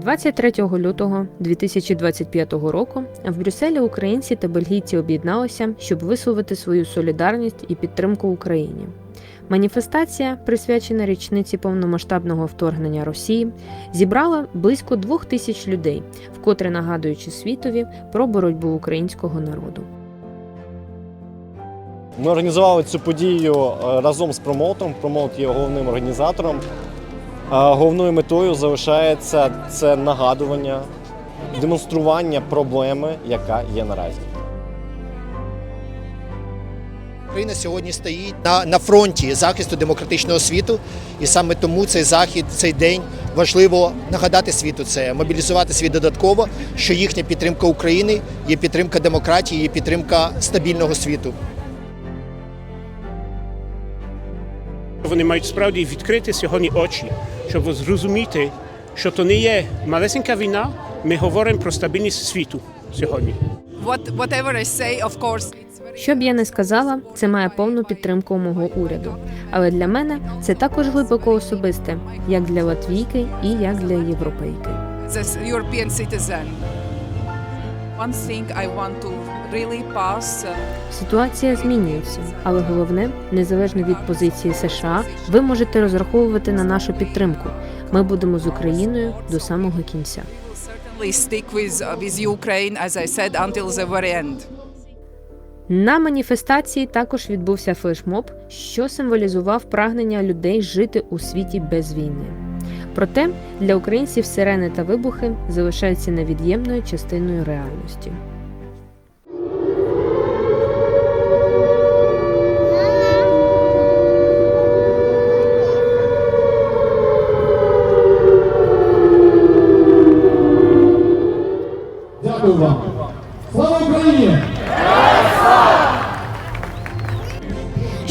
23 лютого 2025 року в Брюсселі українці та бельгійці об'єдналися, щоб висловити свою солідарність і підтримку Україні. Маніфестація, присвячена річниці повномасштабного вторгнення Росії, зібрала близько двох тисяч людей, вкотре нагадуючи світові про боротьбу українського народу. Ми організували цю подію е, разом з промоутом. Промоут є головним організатором. Головною метою залишається це нагадування, демонстрування проблеми, яка є наразі. Україна сьогодні стоїть на, на фронті захисту демократичного світу, і саме тому цей захід, цей день важливо нагадати світу це, мобілізувати світ додатково, що їхня підтримка України є підтримка демократії, є підтримка стабільного світу. Вони мають справді відкрити сьогодні очі, щоб зрозуміти, що то не є малесенька війна. Ми говоримо про стабільність світу сьогодні. Що б я не сказала, це має повну підтримку мого уряду. Але для мене це також глибоко особисте, як для латвійки і як для європейки. One thing I want to uh, Ситуація змінюється, але головне, незалежно від позиції США, ви можете розраховувати на нашу підтримку. Ми будемо з Україною до самого кінця. uh. На маніфестації також відбувся флешмоб, що символізував прагнення людей жити у світі без війни. Проте для українців сирени та вибухи залишаються невід'ємною частиною реальності. Дякую вам. Слава Україні!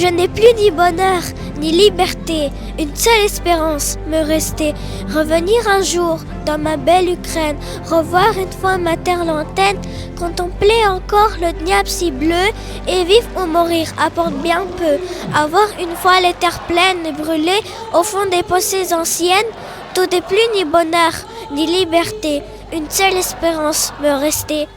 Je n'ai plus ni bonheur, ni liberté, une seule espérance me restait, revenir un jour dans ma belle Ukraine, revoir une fois ma terre lointaine, contempler encore le Dniepr si bleu, et vivre ou mourir apporte bien peu, avoir une fois les terres pleines et brûlées au fond des pensées anciennes, tout n'est plus ni bonheur, ni liberté, une seule espérance me restait,